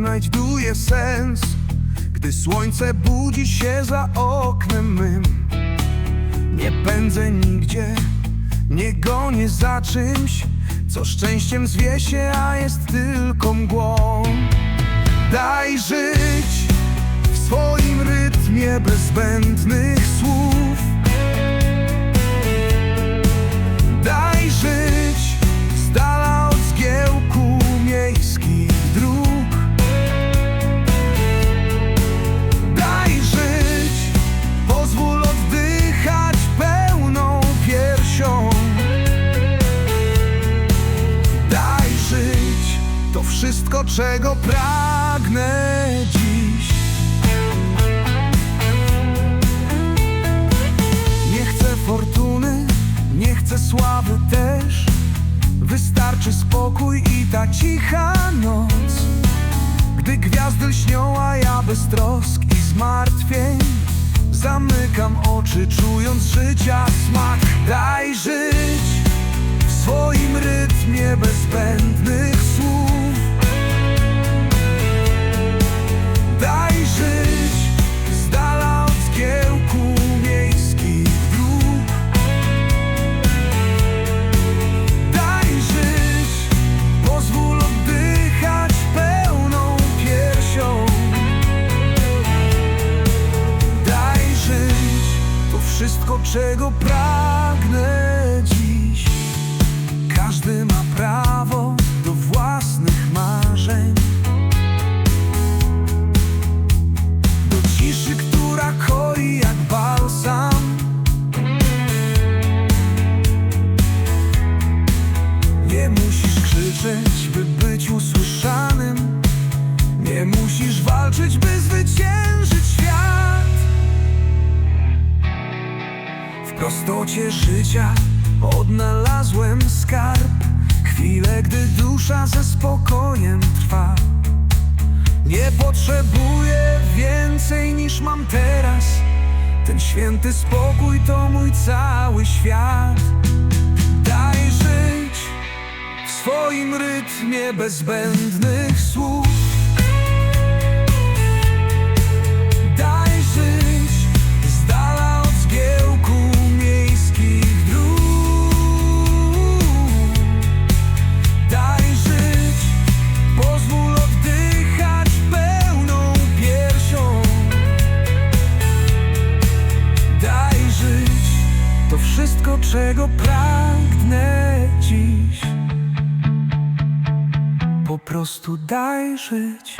znajduje sens Gdy słońce budzi się za oknem mym. Nie pędzę nigdzie, nie gonię za czymś Co szczęściem zwie się, a jest tylko mgłą. Daj żyć w swoim rytmie bez zbędnych słów wszystko czego pragnę dziś. Nie chcę fortuny, nie chcę sławy też. Wystarczy spokój i ta cicha noc. Gdy gwiazdy lśnią, a ja bez trosk i zmartwień Zamykam oczy, czując życia smak czego pragnę dziś? Każdy ma prawo do własnych marzeń. Do ciszy, która koi jak balsam. Nie musisz krzyczeć, by być usłyszanym. Nie musisz walczyć, by zwyciężyć W prostocie życia odnalazłem skarb. Chwilę, gdy dusza ze spokojem trwa. Nie potrzebuję więcej niż mam teraz. Ten święty spokój to mój cały świat. Daj żyć w swoim rytmie bez zbędnych słów czego pragnę dziś? Po prostu daj żyć